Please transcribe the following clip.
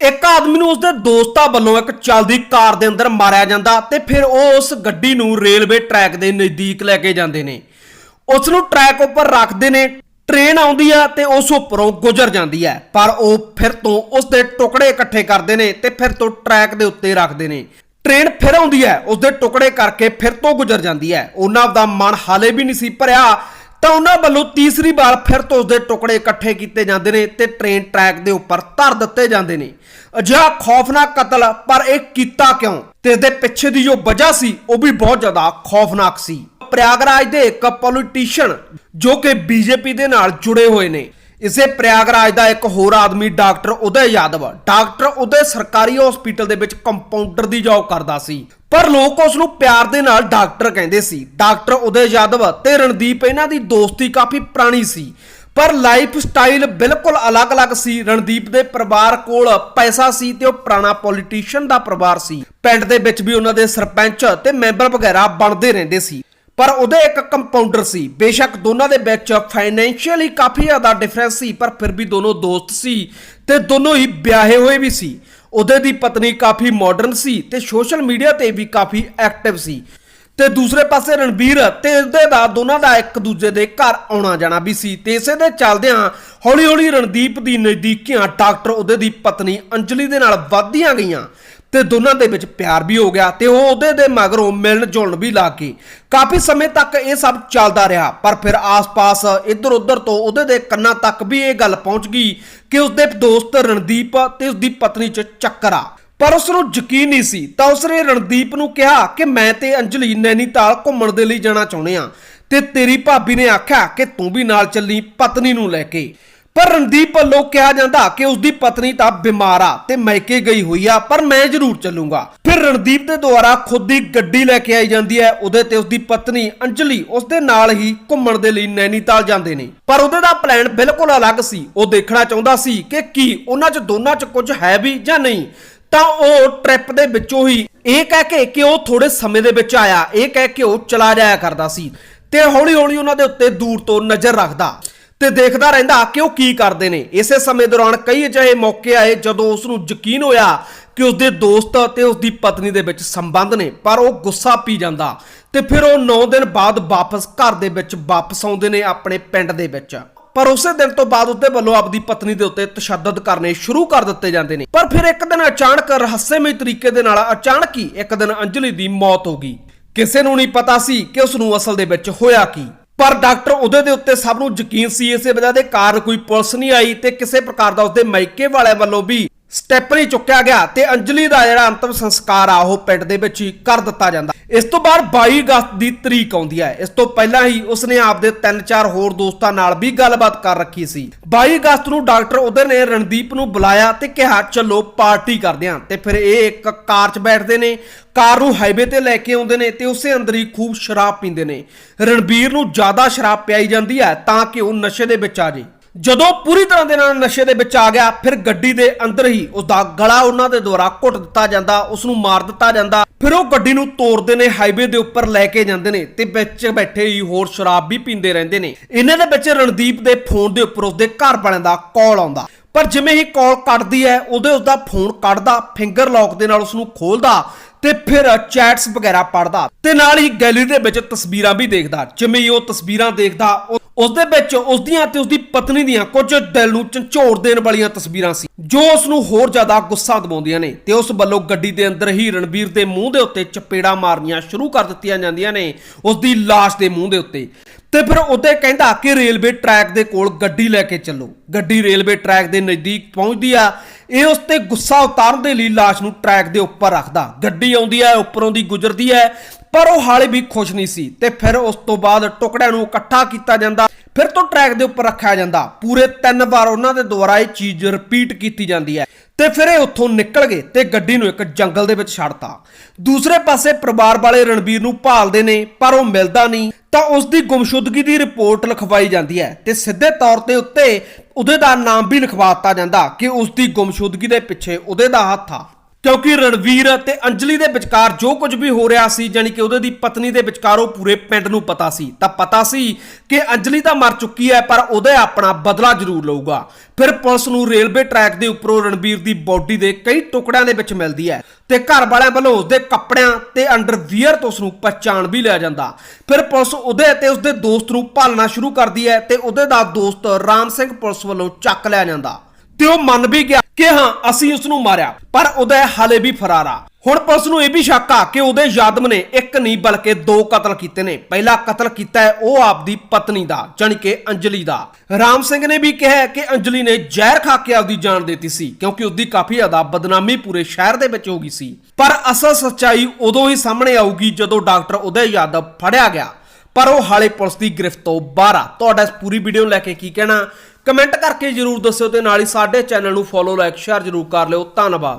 ਇੱਕ ਆਦਮੀ ਨੂੰ ਉਸਦੇ ਦੋਸਤਾਂ ਵੱਲੋਂ ਇੱਕ ਚੱਲਦੀ ਕਾਰ ਦੇ ਅੰਦਰ ਮਾਰਿਆ ਜਾਂਦਾ ਤੇ ਫਿਰ ਉਹ ਉਸ ਗੱਡੀ ਨੂੰ ਰੇਲਵੇ ਟਰੈਕ ਦੇ ਨਜ਼ਦੀਕ ਲੈ ਕੇ ਜਾਂਦੇ ਨੇ। ਉਸ ਨੂੰ ਟਰੈਕ ਉੱਪਰ ਰੱਖਦੇ ਨੇ, ਟ੍ਰੇਨ ਆਉਂਦੀ ਆ ਤੇ ਉਸ ਉੱਪਰੋਂ ਗੁਜ਼ਰ ਜਾਂਦੀ ਹੈ ਪਰ ਉਹ ਫਿਰ ਤੋਂ ਉਸ ਦੇ ਟੁਕੜੇ ਇਕੱਠੇ ਕਰਦੇ ਨੇ ਤੇ ਫਿਰ ਤੋਂ ਟਰੈਕ ਦੇ ਉੱਤੇ ਰੱਖਦੇ ਨੇ। ਟ੍ਰੇਨ ਫਿਰ ਆਉਂਦੀ ਹੈ ਉਸ ਦੇ ਟੁਕੜੇ ਕਰਕੇ ਫਿਰ ਤੋਂ ਗੁਜ਼ਰ ਜਾਂਦੀ ਹੈ ਉਹਨਾਂ ਦਾ ਮਨ ਹਾਲੇ ਵੀ ਨਹੀਂ ਸੀ ਭਰਿਆ ਤਾਂ ਉਹਨਾਂ ਵੱਲੋਂ ਤੀਸਰੀ ਵਾਰ ਫਿਰ ਤੋਂ ਉਸ ਟੁਕੜੇ ਇਕੱਠੇ ਕੀਤੇ ਜਾਂਦੇ ਨੇ ਤੇ ਟ੍ਰੇਨ ਟਰੈਕ ਦੇ ਉੱਪਰ ਧਰ ਦਿੱਤੇ ਜਾਂਦੇ ਨੇ। ਅਜਿਹਾ ਖੌਫਨਾਕ ਕਤਲ, ਪਰ ਇਹ ਕੀਤਾ ਕਿਉਂ? ਤੇ ਇਸ ਦੇ ਪਿੱਛੇ ਦੀ ਜੋ ਵਜ੍ਹਾ ਸੀ, ਉਹ ਵੀ ਬਹੁਤ ਜ਼ਿਆਦਾ ਖੌਫਨਾਕ ਸੀ। ਪ੍ਰਯਾਗਰਾਜ ਦੇ ਇੱਕ ਪੋਲੀਟੀਸ਼ੀਅਨ ਜੋ ਕਿ ਬੀਜੇਪੀ ਦੇ ਨਾਲ ਜੁੜੇ ਹੋਏ ਨੇ। ਇਸੇ ਪ੍ਰਯਾਗਰਾਜ ਦਾ ਇੱਕ ਹੋਰ ਆਦਮੀ, ਡਾਕਟਰ ਉਦੈ ਯਾਦਵ। ਡਾਕਟਰ ਉਦੈ ਸਰਕਾਰੀ ਹਸਪੀਟਲ ਦੇ ਵਿੱਚ ਕੰਪਾਊਂਡਰ ਦੀ ਜੌਬ ਕਰਦਾ ਸੀ। ਪਰ ਲੋਕ ਉਸ ਨੂੰ ਪਿਆਰ ਦੇ ਨਾਲ ਡਾਕਟਰ ਕਹਿੰਦੇ ਸੀ। ਡਾਕਟਰ ਉਦੈ ਯਾਦਵ ਤੇ ਰਣਦੀਪ ਇਹਨਾਂ ਦੀ ਦੋਸਤੀ ਕਾਫੀ ਪੁਰਾਣੀ ਸੀ। ਪਰ ਲਾਈਫ ਸਟਾਈਲ ਬਿਲਕੁਲ ਅਲੱਗ-ਅਲੱਗ ਸੀ। ਰਣਦੀਪ ਦੇ ਪਰਿਵਾਰ ਕੋਲ ਪੈਸਾ ਸੀ ਤੇ ਉਹ ਪੁਰਾਣਾ ਪੋਲੀਟੀਸ਼ੀਅਨ ਦਾ ਪਰਿਵਾਰ ਸੀ। ਪਿੰਡ ਦੇ ਵਿੱਚ ਵੀ ਉਹਨਾਂ ਦੇ ਸਰਪੰਚ ਤੇ ਮੈਂਬਰ ਵਗੈਰਾ ਬਣਦੇ ਰਹਿੰਦੇ ਸੀ। ਪਰ ਉਹਦੇ ਇੱਕ ਕੰਪਾਊਂਡਰ ਸੀ। ਬੇਸ਼ੱਕ ਦੋਨਾਂ ਦੇ ਵਿੱਚ ਫਾਈਨੈਂਸ਼ੀਅਲੀ ਕਾਫੀ ਜ਼ਿਆਦਾ ਡਿਫਰੈਂਸ ਸੀ, ਪਰ ਫਿਰ ਵੀ ਦੋਨੋਂ ਦੋਸਤ ਸੀ ਤੇ ਦੋਨੋਂ ਹੀ ਵਿਆਹੇ ਹੋਏ ਵੀ ਸੀ। ਉਹਦੇ ਦੀ ਪਤਨੀ ਕਾਫੀ ਮਾਡਰਨ ਸੀ ਤੇ ਸੋਸ਼ਲ ਮੀਡੀਆ ਤੇ ਵੀ ਕਾਫੀ ਐਕਟਿਵ ਸੀ। ਤੇ ਦੂਸਰੇ ਪਾਸੇ ਰਣਬੀਰ ਤੇ ਉਹਦੇ ਦਾ ਦੋਨਾਂ ਦਾ ਇੱਕ ਦੂਜੇ ਦੇ ਘਰ ਆਉਣਾ ਜਾਣਾ ਵੀ ਸੀ ਤੇ ਇਸੇ ਦੇ ਚੱਲਦਿਆਂ ਹੌਲੀ ਹੌਲੀ ਰਣਦੀਪ ਦੀ ਨਜ਼ਦੀਕੀਆਂ ਡਾਕਟਰ ਉਹਦੇ ਦੀ ਪਤਨੀ ਅੰਜਲੀ ਦੇ ਨਾਲ ਵੱਧਦੀਆਂ ਗਈਆਂ। ਤੇ ਦੋਨਾਂ ਦੇ ਵਿੱਚ ਪਿਆਰ ਵੀ ਹੋ ਗਿਆ ਤੇ ਉਹ ਉਹਦੇ ਦੇ ਮਗਰੋਂ ਮਿਲਣ ਜੁਲਣ ਵੀ ਲੱਗ ਗਏ ਕਾਫੀ ਸਮੇਂ ਤੱਕ ਇਹ ਸਭ ਚੱਲਦਾ ਰਿਹਾ, ਪਰ ਫਿਰ ਆਸ-ਪਾਸ ਇੱਧਰ ਉੱਧਰ ਤੋਂ ਉਹਦੇ ਦੇ ਕੰਨਾਂ ਤੱਕ ਵੀ ਇਹ ਗੱਲ ਪਹੁੰਚ ਗਈ ਕਿ ਉਸਦੇ ਦੋਸਤ ਰਣਦੀਪ ਤੇ ਉਸਦੀ ਪਤਨੀ 'ਚ ਚੱਕਰ ਆ। ਪਰ ਉਸ ਨੂੰ ਯਕੀਨ ਨਹੀਂ ਸੀ, ਤਾਂ ਉਸਨੇ ਰਣਦੀਪ ਨੂੰ ਕਿਹਾ ਕਿ ਮੈਂ ਤੇ ਅੰਜਲੀ ਨੈਨੀਤਾਲ ਘੁੰਮਣ ਦੇ ਲਈ ਜਾਣਾ ਚਾਹੁੰਦੇ ਆ ਤੇ ਤੇਰੀ ਭਾਬੀ ਨੇ ਆਖਿਆ ਕਿ ਤੂੰ ਵੀ ਨਾਲ ਚੱਲੀ ਪਤਨੀ ਨੂੰ ਲੈ ਕੇ। ਪਰ ਰਣਦੀਪ ਵੱਲੋਂ ਕਿਹਾ ਜਾਂਦਾ ਕਿ ਉਸਦੀ ਪਤਨੀ ਤਾਂ ਬਿਮਾਰ ਆ ਤੇ ਮੈਕੇ ਗਈ ਹੋਈ ਆ, ਪਰ ਮੈਂ ਜ਼ਰੂਰ ਚੱਲੂਗਾ। ਫਿਰ ਰਣਦੀਪ ਦੇ ਦੁਆਰਾ ਖੁਦ ਦੀ ਗੱਡੀ ਲੈ ਕੇ ਆਈ ਜਾਂਦੀ ਹੈ, ਉਹਦੇ ਤੇ ਉਸਦੀ ਪਤਨੀ ਅੰਜਲੀ ਉਸਦੇ ਨਾਲ ਹੀ ਘੁੰਮਣ ਦੇ ਲਈ ਨੈਨੀਤਾਲ ਜਾਂਦੇ ਨੇ। ਪਰ ਉਹਦੇ ਦਾ ਪਲਾਨ ਬਿਲਕੁਲ ਅਲੱਗ ਸੀ। ਉਹ ਦੇਖਣਾ ਚਾਹੁੰਦਾ ਸੀ ਕਿ ਕੀ ਉਹਨਾਂ 'ਚ ਦੋਨਾਂ 'ਚ ਕੁਝ ਹੈ ਵੀ ਜਾਂ ਨਹੀਂ। ਤਾਂ ਉਹ ਟ੍ਰਿਪ ਦੇ ਵਿੱਚੋਂ ਹੀ ਇਹ ਕਹਿ ਕੇ ਕਿ ਉਹ ਥੋੜੇ ਸਮੇਂ ਦੇ ਵਿੱਚ ਆਇਆ। ਇਹ ਕਹਿ ਕੇ ਉਹ ਚਲਾ ਜਾਇਆ ਕਰਦਾ ਸੀ ਤੇ ਹੌਲੀ ਹੌਲੀ ਉਹਨਾਂ ਦੇ ਉੱਤੇ ਦੂਰ ਤੋਂ ਨਜ਼ਰ ਰੱਖਦਾ। ਤੇ ਦੇਖਦਾ ਰਹਿੰਦਾ ਕਿ ਉਹ ਕੀ ਕਰਦੇ ਨੇ। ਇਸੇ ਸਮੇਂ ਦੌਰਾਨ ਕਈ ਅਜਿਹੇ ਮੌਕੇ ਆਏ ਜਦੋਂ ਉਸ ਨੂੰ ਯਕੀਨ ਹੋਇਆ ਕਿ ਉਸਦੇ ਦੋਸਤ ਤੇ ਉਸਦੀ ਪਤਨੀ ਦੇ ਵਿੱਚ ਸੰਬੰਧ ਨੇ, ਪਰ ਉਹ ਗੁੱਸਾ ਪੀ ਜਾਂਦਾ ਤੇ ਫਿਰ ਉਹ 9 ਦਿਨ ਬਾਅਦ ਵਾਪਸ ਘਰ ਦੇ ਵਿੱਚ ਵਾਪਸ ਆਉਂਦੇ ਨੇ ਆਪਣੇ ਪਿੰਡ ਦੇ ਵਿੱਚ। ਪਰ ਉਸੇ ਦਿਨ ਤੋਂ ਬਾਅਦ ਉਸਦੇ ਵੱਲੋਂ ਆਪਦੀ ਪਤਨੀ ਦੇ ਉੱਤੇ ਤਸ਼ੱਦਦ ਕਰਨੇ ਸ਼ੁਰੂ ਕਰ ਦਿੱਤੇ ਜਾਂਦੇ ਨੇ। ਪਰ ਫਿਰ ਇੱਕ ਦਿਨ ਅਚਾਨਕ ਰਹੱਸਮਈ ਤਰੀਕੇ ਦੇ ਨਾਲ ਅਚਾਨਕ ਹੀ ਇੱਕ ਦਿਨ ਅੰਜਲੀ ਦੀ ਮੌਤ ਹੋ ਗਈ। ਕਿਸੇ ਨੂੰ ਨਹੀਂ ਪਤਾ ਸੀ ਕਿ ਉਸ ਨੂੰ ਅਸਲ ਦੇ ਵਿੱਚ ਹੋਇਆ ਕੀ। ਪਰ ਡਾਕਟਰ ਉਹਦੇ ਦੇ ਉੱਤੇ ਸਭ ਨੂੰ ਯਕੀਨ ਸੀ, ਇਸੇ ਵਜ੍ਹਾ ਦੇ ਕਾਰਨ ਕੋਈ ਪੁਲਿਸ ਨਹੀਂ ਆਈ ਤੇ ਕਿਸੇ ਪ੍ਰਕਾਰ ਦਾ ਉਸਦੇ ਮਾਇਕੇ ਵਾਲਿਆਂ ਵੱਲੋਂ ਵੀ ਸਟੈਪ ਨਹੀਂ ਚੁੱਕਿਆ ਗਿਆ ਤੇ ਅੰਜਲੀ ਦਾ ਜਿਹੜਾ ਅੰਤਮ ਸੰਸਕਾਰ ਆ, ਉਹ ਪਿੰਡ ਦੇ ਵਿੱਚ ਹੀ ਕਰ ਦਿੱਤਾ ਜਾਂਦਾ। ਇਸ ਤੋਂ ਬਾਅਦ 22 ਅਗਸਤ ਦੀ ਤਰੀਕ ਆਉਂਦੀ ਹੈ। ਇਸ ਤੋਂ ਪਹਿਲਾਂ ਹੀ ਉਸਨੇ ਆਪਦੇ 3-4 ਹੋਰ ਦੋਸਤਾਂ ਨਾਲ ਵੀ ਗੱਲਬਾਤ ਕਰ ਰੱਖੀ ਸੀ। 22 ਅਗਸਤ ਨੂੰ ਡਾਕਟਰ ਉਹਦੇ ਨੇ ਰਣਦੀਪ ਨੂੰ ਬੁਲਾਇਆ ਤੇ ਕਿਹਾ, ਚਲੋ, ਪਾਰਟੀ ਕਰਦੇ ਆਂ। ਤੇ ਫਿਰ ਇਹ ਇੱਕ ਕਾਰ 'ਚ ਬੈਠਦੇ ਨੇ, ਕਾਰ ਨੂੰ ਹਾਈਵੇ ਤੇ ਲੈ ਕੇ ਆਉਂਦੇ ਨੇ ਤੇ ਉਸੇ ਅੰਦਰ ਹੀ ਖੂਬ ਸ਼ਰਾਬ ਪੀਂਦੇ ਨੇ। ਰਣਬੀਰ ਨੂੰ ਜ਼ਿਆਦਾ ਸ਼ਰਾਬ ਪਿਆਈ ਜਾਂਦੀ ਹੈ ਤਾਂ ਕਿ ਉਹ ਨਸ਼ੇ ਦੇ ਵਿੱਚ ਆ ਜੇ ਜਦੋਂ ਪੂਰੀ ਤਰ੍ਹਾਂ ਦੇ ਨਾਲ ਨਸ਼ੇ ਦੇ ਵਿੱਚ ਆ ਗਿਆ, ਫਿਰ ਗੱਡੀ ਦੇ ਅੰਦਰ ਹੀ ਉਸ ਦਾ ਗਲਾ ਉਹਨਾਂ ਦੇ ਦੁਆਰਾ ਘੁੱਟ ਦਿੱਤਾ ਜਾਂਦਾ ਉਸ ਨੂੰ ਮਾਰ ਦਿੱਤਾ ਜਾਂਦਾ। ਫਿਰ ਉਹ ਗੱਡੀ ਨੂੰ ਤੋੜਦੇ ਨੇ ਹਾਈਵੇ ਦੇ ਉੱਪਰ ਲੈ ਕੇ ਜਾਂਦੇ ਨੇ ਤੇ ਵਿੱਚ ਬੈਠੇ ਹੀ ਹੋਰ ਸ਼ਰਾਬ ਵੀ ਪੀਂਦੇ ਰਹਿੰਦੇ ਨੇ। ਇਹਨਾਂ ਦੇ ਵਿੱਚ ਰਣਦੀਪ ਦੇ ਫੋਨ ਦੇ ਉੱਪਰ ਉਸਦੇ ਘਰ ਵਾਲਿਆਂ ਦਾ ਕਾਲ ਆਉਂਦਾ। ਪਰ ਜਿਵੇਂ ਹੀ ਕਾਲ ਕੱਟਦੀ ਹੈ, ਉਹਦੇ ਉਸਦਾ ਫੋਨ ਕੱਢਦਾ ਫਿੰਗਰ ਲੌਕ ਦੇ ਨਾਲ ਉਸ ਨੂੰ ਖੋਲਦਾ ਤੇ ਫਿਰ ਚੈਟਸ ਵਗੈਰਾ ਪੜਦਾ ਤੇ ਨਾਲ ਹੀ ਗੈਲਰੀ ਦੇ ਵਿੱਚ ਤਸਵੀਰਾਂ ਵੀ ਦੇਖਦਾ। ਜਿਵੇਂ ਹੀ ਉਹ ਤਸਵੀਰਾਂ ਦੇਖਦਾ, ਉਹ- ਉਸ ਦੇ ਵਿੱਚ ਉਸ ਦੀਆਂ ਤੇ ਉਸ ਦੀ ਪਤਨੀ ਦੀਆਂ ਕੁਝ ਦਿਲ ਨੂੰ ਝੰਚੋੜ ਦੇਣ ਵਾਲੀਆਂ ਤਸਵੀਰਾਂ ਸੀ, ਜੋ ਉਸ ਨੂੰ ਹੋਰ ਜ਼ਿਆਦਾ ਗੁੱਸਾ ਦਿਵਾਉਂਦੀਆਂ ਨੇ ਤੇ ਉਸ ਵੱਲੋਂ ਗੱਡੀ ਦੇ ਅੰਦਰ ਹੀ ਰਣਬੀਰ ਦੇ ਮੂੰਹ ਦੇ ਉੱਤੇ ਚਪੇੜਾਂ ਮਾਰਨੀਆਂ ਸ਼ੁਰੂ ਕਰ ਦਿੱਤੀਆਂ ਜਾਂਦੀਆਂ ਨੇ ਉਸ ਦੀ ਲਾਸ਼ ਦੇ ਮੂੰਹ ਦੇ ਉੱਤੇ। ਤੇ ਫਿਰ ਉਹਦੇ ਕਹਿੰਦਾ ਕਿ ਰੇਲਵੇ ਟਰੈਕ ਦੇ ਕੋਲ ਗੱਡੀ ਲੈ ਕੇ ਚੱਲੋ। ਗੱਡੀ ਰੇਲਵੇ ਟਰੈਕ ਦੇ ਨਜ਼ਦੀਕ ਪਹੁੰਚਦੀ ਆ। ਇਹ ਉਸ ਤੇ ਗੁੱਸਾ ਉਤਾਰਨ ਦੇ ਲਈ ਲਾਸ਼ ਨੂੰ ਟਰੈਕ ਦੇ ਉੱਪਰ ਰੱਖਦਾ। ਗੱਡੀ ਆਉਂਦੀ ਹੈ ਉੱਪਰੋਂ ਦੀ ਗੁਜ਼ਰਦੀ ਹੈ ਪਰ ਉਹ ਹਾਲੇ ਵੀ ਖੁਸ਼ ਨਹੀਂ ਸੀ। ਤੇ ਫਿਰ ਉਸ ਤੋਂ ਬਾਅਦ ਟੁਕੜਿਆਂ ਨੂੰ ਇਕੱਠਾ ਕੀਤਾ ਜਾਂਦਾ। ਫਿਰ ਤੋਂ ਟਰੈਕ ਦੇ ਉੱਪਰ ਰੱਖਿਆ ਜਾਂਦਾ। ਪੂਰੇ ਤਿੰਨ ਵਾਰ ਉਹਨਾਂ ਦੇ ਦੁਆਰਾ ਇਹ ਚੀਜ਼ ਰਿਪੀਟ ਕੀਤੀ ਜਾਂਦੀ ਹੈ। ਤੇ ਫਿਰ ਇਹ ਉੱਥੋਂ ਨਿਕਲ ਗਏ ਤੇ ਗੱਡੀ ਨੂੰ ਇੱਕ ਜੰਗਲ ਦੇ ਵਿੱਚ ਛੱਡਤਾ। ਦੂਸਰੇ ਪਾਸੇ ਪਰਿਵਾਰ ਵਾਲੇ ਰਣਬੀਰ ਨੂੰ ਭਾਲਦੇ ਨੇ, ਪਰ ਉਹ ਮਿਲਦਾ ਨਹੀਂ। ਤਾਂ ਉਸ ਦੀ ਗੁੰਮਸ਼ੁਦਗੀ ਦੀ ਰਿਪੋਰਟ ਲਿਖਵਾਈ ਜਾਂਦੀ ਹੈ ਤੇ ਸਿੱਧੇ ਤੌਰ ਤੇ ਉੱਤੇ ਉਹਦੇ ਦਾ ਨਾਮ ਵੀ ਲਿਖਵਾ ਦਿੱਤਾ ਜਾਂਦਾ ਕਿ ਉਸ ਦੀ ਗੁੰਮਸ਼ੁਦਗੀ ਦੇ ਪਿੱਛੇ ਉਹਦੇ ਦਾ ਹੱਥ ਆ। ਕਿਉਂਕਿ ਰਣਵੀਰ ਤੇ ਅੰਜਲੀ ਦੇ ਵਿਚਕਾਰ ਜੋ ਕੁਝ ਵੀ ਹੋ ਰਿਹਾ ਸੀ ਜਾਨੀ ਕਿ ਉਹਦੇ ਦੀ ਪਤਨੀ ਦੇ ਵਿਚਕਾਰ ਉਹ ਪੂਰੇ ਪਿੰਡ ਨੂੰ ਪਤਾ ਸੀ। ਤਾਂ ਪਤਾ ਸੀ ਕਿ ਅੰਜਲੀ ਤਾਂ ਮਰ ਚੁੱਕੀ ਹੈ, ਪਰ ਉਹਦੇ ਆਪਣਾ ਬਦਲਾ ਜ਼ਰੂਰ ਲਊਗਾ। ਫਿਰ ਪੁਲਿਸ ਨੂੰ ਰੇਲਵੇ ਟਰੈਕ ਦੇ ਉੱਪਰੋਂ ਰਣਵੀਰ ਦੀ ਬੋਡੀ ਦੇ ਕਈ ਟੁਕੜਿਆਂ ਦੇ ਵਿੱਚ ਮਿਲਦੀ ਹੈ ਤੇ ਘਰ ਵਾਲਿਆਂ ਵੱਲੋਂ ਉਸਦੇ ਕੱਪੜਿਆਂ ਤੇ ਅੰਡਰਵੀਅਰ ਤੋਂ ਉਸ ਨੂੰ ਪਛਾਣ ਵੀ ਲਿਆ ਜਾਂਦਾ। ਫਿਰ ਪੁਲਿਸ ਉਹਦੇ ਤੇ ਉਸਦੇ ਦੋਸਤ ਨੂੰ ਭਾਲਣਾ ਸ਼ੁਰੂ ਕਰਦੀ ਹੈ ਤੇ ਉਹਦੇ ਦਾ ਦੋਸਤ ਰਾਮ ਸਿੰਘ ਪੁਲਿਸ ਵੱਲੋਂ ਚੱਕ ਲਿਆ ਜਾਂਦਾ। ਤੇ ਉਹ ਮੰਨ ਵੀ ਗਿਆ ਕਿ ਹਾਂ, ਅਸੀਂ ਉਸ ਨੂੰ ਮਾਰਿਆ। ਪਰ ਉਹਦਾ ਹਾਲੇ ਵੀ ਫਰਾਰ ਆ। ਹੁਣ ਪੁਲਿਸ ਨੂੰ ਇਹ ਵੀ ਸ਼ੱਕ ਆ ਕਿ ਉਹਦੇ ਯਾਦਮ ਨੇ ਇੱਕ ਨਹੀਂ, ਬਲਕਿ ਦੋ ਕਤਲ ਕੀਤੇ ਨੇ। ਪਹਿਲਾ ਕਤਲ ਕੀਤਾ ਹੈ ਉਹ ਆਪਦੀ ਪਤਨੀ ਦਾ, ਜਾਣੀ ਕਿ ਅੰਜਲੀ ਦਾ। ਰਾਮ ਸਿੰਘ ਨੇ ਵੀ ਕਿਹਾ ਕਿ ਅੰਜਲੀ ਨੇ ਜ਼ਹਿਰ ਖਾ ਕੇ ਆਪਦੀ ਜਾਨ ਦਿੱਤੀ ਸੀ, ਕਿਉਂਕਿ ਉਸਦੀ ਕਾਫੀ ਜ਼ਿਆਦਾ ਬਦਨਾਮੀ ਪੂਰੇ ਸ਼ਹਿਰ ਦੇ ਵਿੱਚ ਹੋ ਗਈ ਸੀ। ਪਰ ਅਸਲ ਸੱਚਾਈ ਉਦੋਂ ਹੀ ਸਾਹਮਣੇ ਆਊਗੀ ਜਦੋਂ ਡਾਕਟਰ ਉਦੈ ਯਾਦਵ ਫੜਿਆ ਗਿਆ। ਪਰ ਉਹ ਹਾਲੇ ਪੁਲਿਸ ਦੀ ਗ੍ਰਿਫਤ ਤੋਂ ਬਾਹਰ ਆ। ਤੁਹਾਡਾ ਇਸ ਪੂਰੀ ਵੀਡੀਓ ਨੂੰ ਲੈ ਕੇ ਕੀ ਕਹਿਣਾ? ਕਮੈਂਟ ਕਰਕੇ ਜਰੂਰ ਦੱਸਿਓ ਤੇ ਨਾਲ ਹੀ ਸਾਡੇ ਚੈਨਲ ਨੂੰ ਫੋਲੋ ਲਾਈਕ ਸ਼ੇਅਰ ਜਰੂਰ ਕਰ ਲਿਓ। ਧੰਨਵਾਦ।